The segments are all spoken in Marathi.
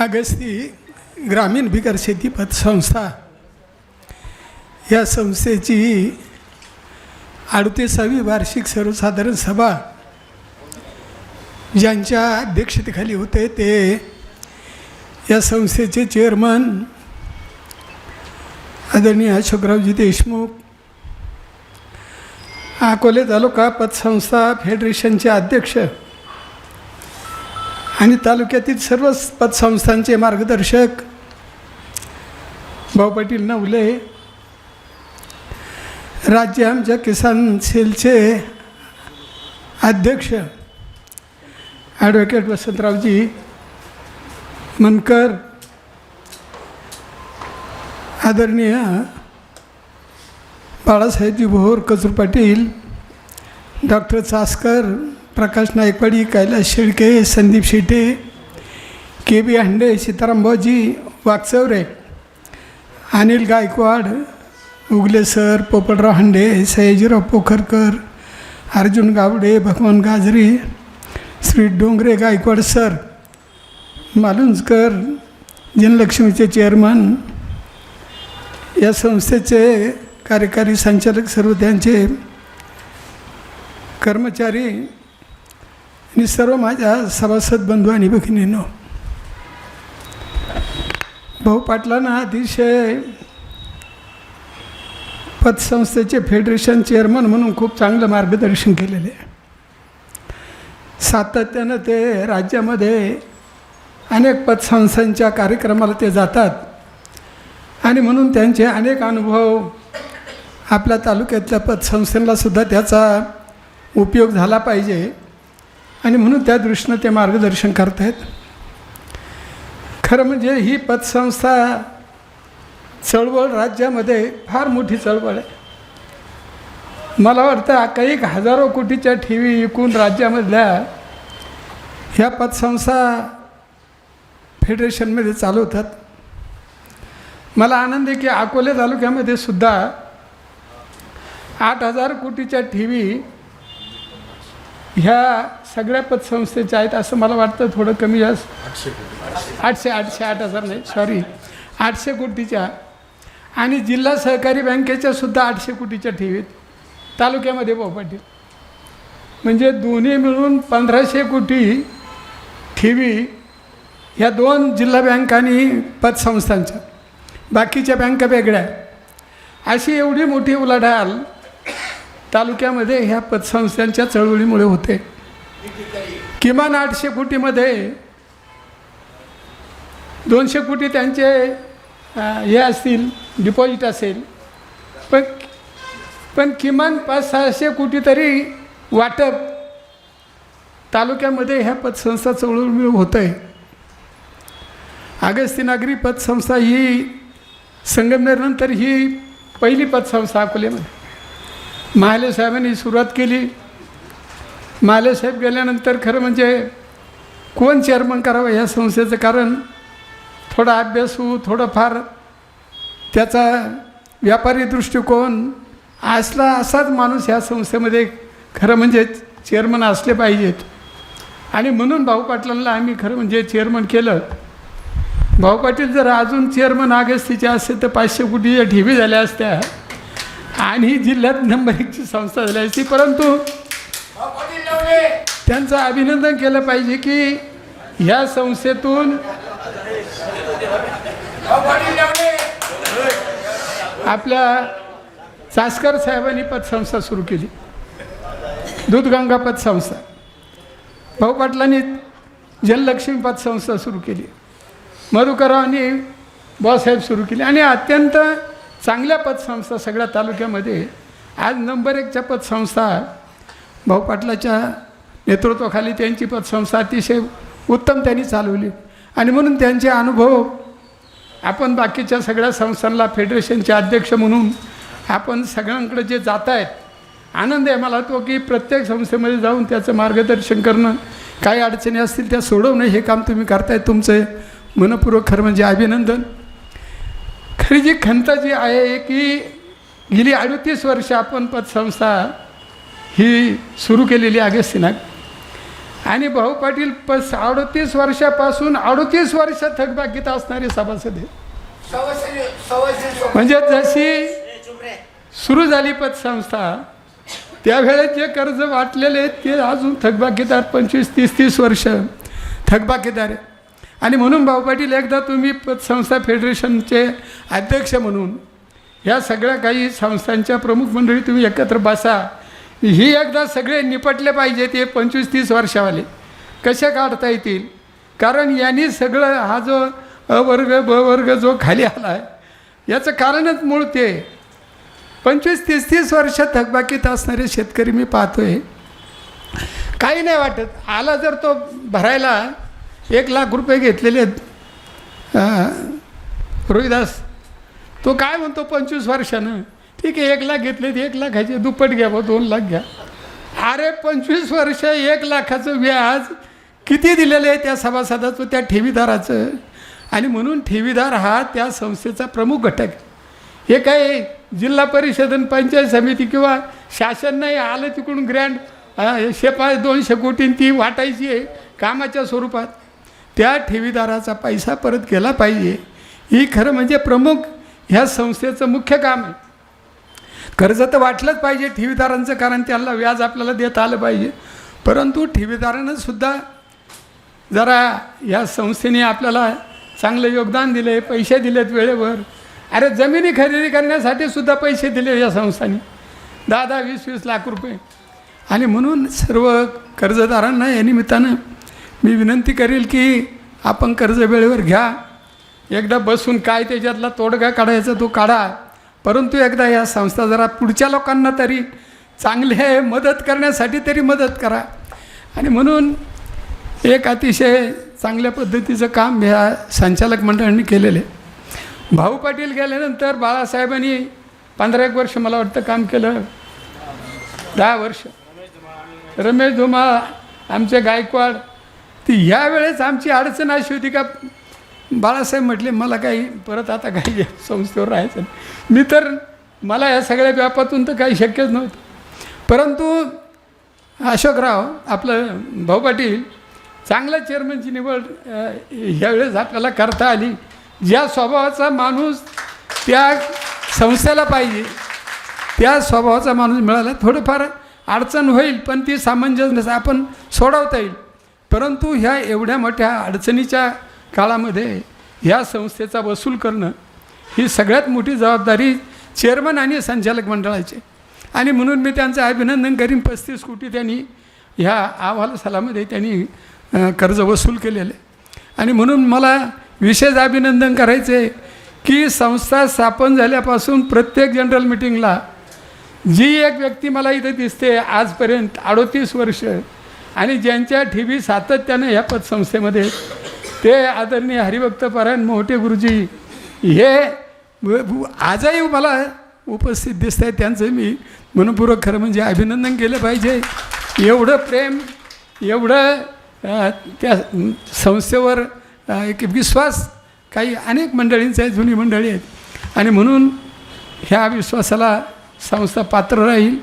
अगस्ती ग्रामीण बिगर शेती पतसंस्था या संस्थेची अडतीसावी वार्षिक सर्वसाधारण सभा ज्यांच्या अध्यक्षतेखाली होते ते या संस्थेचे चेअरमन आदरणीय अशोकरावजी देशमुख अकोले तालुका पतसंस्था फेडरेशनचे अध्यक्ष आणि तालुक्यातील सर्व पतसंस्थांचे मार्गदर्शक भाऊ पाटील नवले राज्य आमच्या किसान सेलचे अध्यक्ष ॲडव्होकेट वसंतरावजी मनकर आदरणीय Balasahebji Bhor Kachur Patil doctor Chaskar Prakash Naikwadi Kailas Shelke Sandeep Shete K B Hande Sitaram Bhauji Wagchaure Anil Gaikwad Ugale sir Popatrao Hande Sayajirao Pokharkar Arjun Gawade Bhagwan Gajari Shri Dongare Gaikwad sir Malunjkar जनलक्ष्मीचे chairman या संस्थेचे कार्यकारी संचालक सर्व त्यांचे कर्मचारी आणि सर्व माझ्या सभासद बंधू आणि भगिनीनो भाऊ पाटलांना अतिशय पतसंस्थेचे फेडरेशन चेअरमन म्हणून खूप चांगलं मार्गदर्शन केलेले आहे. सातत्यानं ते राज्यामध्ये अनेक पतसंस्थांच्या कार्यक्रमाला ते जातात आणि म्हणून त्यांचे अनेक अनुभव आपल्या तालुक्यातल्या पतसंस्थेला सुद्धा त्याचा उपयोग झाला पाहिजे. आणि म्हणून त्या दृष्टीनं ते मार्गदर्शन करतायत. खरं म्हणजे ही पतसंस्था चळवळ राज्यामध्ये फार मोठी चळवळ आहे. मला वाटतं काही हजारो कोटीच्या ठेवी विकून राज्यामधल्या ह्या पतसंस्था फेडरेशनमध्ये चालवतात. मला आनंद आहे की अकोले तालुक्यामध्ये सुद्धा आठ हजार कोटीच्या ठेवी ह्या सगळ्या पतसंस्थेच्या आहेत असं मला वाटतं थोडं कमी जास्त. आठशे आठशे आठ हजार नाही सॉरी आठशे कोटीच्या. आणि जिल्हा सहकारी बँकेच्या सुद्धा आठशे कोटीच्या ठेवीत. तालुक्यामध्ये भाऊ पाटील म्हणजे दोन्ही मिळून पंधराशे कोटी ठेवी ह्या दोन जिल्हा बँक आणि पतसंस्थांच्या. बाकीच्या बँका वेगळ्या अशी एवढी मोठी उलाढाल तालुक्यामध्ये ह्या पतसंस्थांच्या चळवळीमुळे होते. किमान आठशे कोटीमध्ये दोनशे कोटी त्यांचे हे असतील डिपॉझिट असेल. पण पण किमान पाच सहाशे कोटी तरी वाटप तालुक्यामध्ये ह्या पतसंस्था चळवळीमुळे होतं आहे अगस्तीनागरी पतसंस्था ही संगमनेरनंतर ही पहिली पतसंस्था अकोल्यामध्ये. महाले साहेबांनी सुरुवात केली. महाले साहेब गेल्यानंतर खरं म्हणजे कोण चेअरमन करावं ह्या संस्थेचं कारण थोडा अभ्यासू थोडंफार त्याचा व्यापारी दृष्टिकोन असला असाच माणूस ह्या संस्थेमध्ये खरं म्हणजे चेअरमन असले पाहिजेत. आणि म्हणून भाऊ पाटलांना आम्ही खरं म्हणजे चेअरमन केलं. भाऊ पाटील जर अजून चेअरमन आगस्तीचे असते तर पाचशे कोटीच्या ठेवी झाल्या असत्या. आणि ही जिल्ह्यात नंबर एकची संस्था झाली असती परंतु त्यांचं अभिनंदन केलं पाहिजे की ह्या संस्थेतून आपल्या चासकर साहेबांनी पतसंस्था सुरू केली. दूधगंगा पतसंस्था भाऊ पाटलांनी जललक्ष्मी पतसंस्था सुरू केली. मधुकररावांनी बॉसाहेब सुरू केली. आणि अत्यंत चांगल्या पतसंस्था सगळ्या तालुक्यामध्ये. आज नंबर एकच्या पतसंस्था भाऊ पाटलाच्या नेतृत्वाखाली त्यांची पतसंस्था अतिशय उत्तम त्यांनी चालवली. आणि म्हणून त्यांचे अनुभव आपण बाकीच्या सगळ्या संस्थांना फेडरेशनचे अध्यक्ष म्हणून आपण सगळ्यांकडे जे जात आहेत आनंद आहे मला तो की प्रत्येक संस्थेमध्ये जाऊन त्याचं मार्गदर्शन करणं काही अडचणी असतील त्या सोडवणं हे काम तुम्ही करताय. तुमचं मनपूर्वक खरं म्हणजे अभिनंदन. खरी जी खंत जी आहे की गेली अडतीस वर्ष आपण पतसंस्था ही सुरू केलेली अगस्तिनाक आणि भाऊ पाटील प अडतीस वर्षापासून अडतीस वर्ष थकबाकीत असणारे सभासद आहेत. म्हणजे जशी सुरू झाली पतसंस्था त्यावेळेस जे कर्ज वाटलेले आहेत ते अजून थकबाकीदार पंचवीस तीस तीस वर्ष थकबाकीदार आहे आणि म्हणून भाऊ पाटील एकदा तुम्ही पतसंस्था फेडरेशनचे अध्यक्ष म्हणून ह्या सगळ्या काही संस्थांच्या प्रमुख मंडळी तुम्ही एकत्र बसा. ही एकदा सगळे निपटले पाहिजे ते पंचवीस तीस वर्षावाले. कसे काढता येतील? कारण यांनी सगळं हा जो अ वर्ग ब वर्ग जो खाली आला आहे याचं कारणच मूळ ते. पंचवीस तीस तीस वर्ष थकबाकीत असणारे शेतकरी मी पाहतोय. काही नाही वाटत. आला जर तो भरायला एक लाख रुपये घेतलेले आहेत. रोहिदास तो काय म्हणतो पंचवीस वर्षानं? ठीक आहे एक लाख घेतले एक लाखाचे दुप्पट घ्या बा दोन लाख घ्या. अरे पंचवीस वर्ष एक लाखाचं व्याज किती दिलेलं आहे त्या सभासदाचं त्या ठेवीदाराचं? आणि म्हणून ठेवीदार हा त्या संस्थेचा प्रमुख घटक हे काय जिल्हा परिषद आणि पंचायत समिती किंवा शासन नाही आलं तिकडून ग्रँड शेपा दोनशे कोटी ती वाटायची आहे कामाच्या स्वरूपात. त्या ठेवीदाराचा पैसा परत केला पाहिजे. ही खरं म्हणजे प्रमुख ह्या संस्थेचं मुख्य काम आहे. कर्ज तर वाटलंच पाहिजे ठेवीदारांचं कारण त्यांना व्याज आपल्याला देत आलं पाहिजे. परंतु ठेवीदारानं सुद्धा जरा या संस्थेने आपल्याला चांगलं योगदान दिले पैसे दिलेत वेळेवर. अरे जमिनी खरेदी करण्यासाठी सुद्धा पैसे दिले या संस्थांनी. दहा दहा वीस वीस लाख रुपये. आणि म्हणून सर्व कर्जदारांना या निमित्तानं मी विनंती करेल की आपण कर्ज वेळेवर घ्या. एकदा बसून काय त्याच्यातला तोडगा काढायचा तो काढा. परंतु एकदा या संस्था जरा पुढच्या लोकांना तरी चांगले मदत करण्यासाठी तरी मदत करा. आणि म्हणून एक अतिशय चांगल्या पद्धतीचं काम ह्या संचालक मंडळांनी केलेलं आहे. भाऊ पाटील गेल्यानंतर बाळासाहेबांनी पंधरा एक वर्ष मला वाटतं काम केलं. दहा वर्ष. रमेश धुमा आमचे गायकवाड ती ह्यावेळेस आमची अडचण अशी होती का बाळासाहेब म्हटले मला काही परत आता काही संस्थेवर राहायचं नाही. मी तर मला या सगळ्या व्यापातून तर काही शक्यच नव्हतं. परंतु अशोकराव आपलं भाऊ पाटील चांगल्या चेअरमनची निवड ह्यावेळेस आपल्याला करता आली. ज्या स्वभावाचा माणूस त्या संस्थेला पाहिजे त्या स्वभावाचा माणूस मिळाला. थोडंफार अडचण होईल पण ती सामंजस्य आपण सोडवता येईल. परंतु ह्या एवढ्या मोठ्या अडचणीच्या काळामध्ये ह्या संस्थेचा वसूल करणं ही सगळ्यात मोठी जबाबदारी चेअरमन आणि संचालक मंडळाची. आणि म्हणून मी त्यांचं अभिनंदन करीन. पस्तीस कोटी त्यांनी ह्या अहवाल सालामध्ये त्यांनी कर्ज वसूल केलेलं. आहे आणि म्हणून मला विशेष अभिनंदन करायचं आहे की संस्था स्थापन झाल्यापासून प्रत्येक जनरल मिटिंगला जी एक व्यक्ती मला इथे दिसते आजपर्यंत अडोतीस वर्ष आणि ज्यांच्या ठेवी सातत्यानं ह्या पतसंस्थेमध्ये ते आदरणीय हरिभक्त परायण मोठे गुरुजी हे आजही मला उपस्थित दिसत आहेत. त्यांचं मी मनपूर्वक खरं म्हणजे अभिनंदन केलं पाहिजे. एवढं प्रेम एवढं त्या संस्थेवर एक विश्वास काही अनेक मंडळींचा आहे जुनी मंडळी आहेत. आणि म्हणून ह्या विश्वासाला संस्था पात्र राहील.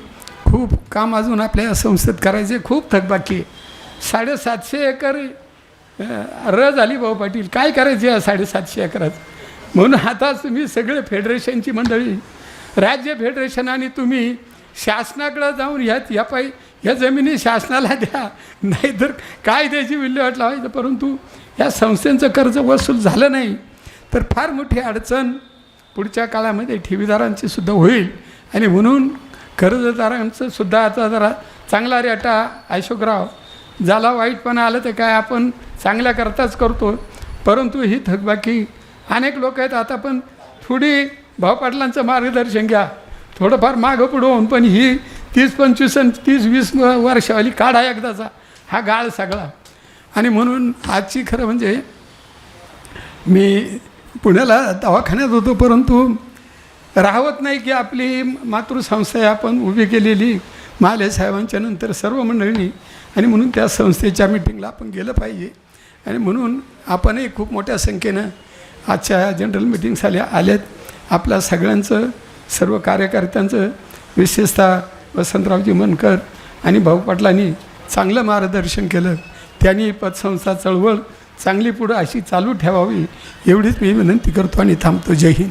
खूप काम अजून आपल्या संस्थेत करायचे खूप थकबाकी आहे. साडेसातशे एकर र झाली भाऊ पाटील. काय करायचे या साडेसातशे एकरात म्हणून आता तुम्ही सगळे फेडरेशनची मंडळी राज्य फेडरेशन आणि तुम्ही शासनाकडं जाऊन ह्यात या पायी ह्या जमिनी शासनाला द्या. नाहीतर काय त्याची विल्हेवाट लावायचं. परंतु या संस्थेचं कर्ज वसूल झालं नाही तर फार मोठी अडचण पुढच्या काळामध्ये ठेवीदारांची सुद्धा होईल. आणि म्हणून कर्जदारांचं सुद्धा आता जरा चांगला रेटा अशोकराव. झाला वाईटपणा आलं तर काय आपण चांगल्याकरताच करतो. परंतु ही थकबाकी अनेक लोक आहेत आता पण थोडी भाऊपाटलांचं मार्गदर्शन घ्या. थोडंफार मागं पुढं होऊन पण ही तीस पंचवीस तीस वीस वर्षावाली काढा एकदाचा हा गाळ सगळा. आणि म्हणून आजची खरं म्हणजे मी पुण्याला दवाखान्यात होतो परंतु राहवत नाही की आपली मातृसंस्था आपण उभी केलेली महाले साहेबांच्या नंतर सर्व मंडळींनी. आणि म्हणून त्या संस्थेच्या मिटिंगला आपण गेलं पाहिजे. आणि म्हणून आपणही खूप मोठ्या संख्येनं आजच्या जनरल मिटिंग्स आल्या आल्यात. आपल्या सगळ्यांचं सर्व कार्यकर्त्यांचं विशेषतः वसंतरावजी मनकर आणि भाऊ पाटलांनी चांगलं मार्गदर्शन केलं. त्यांनी पतसंस्था चळवळ चांगली पुढं अशी चालू ठेवावी एवढीच मी विनंती करतो आणि थांबतो. जय हिंद.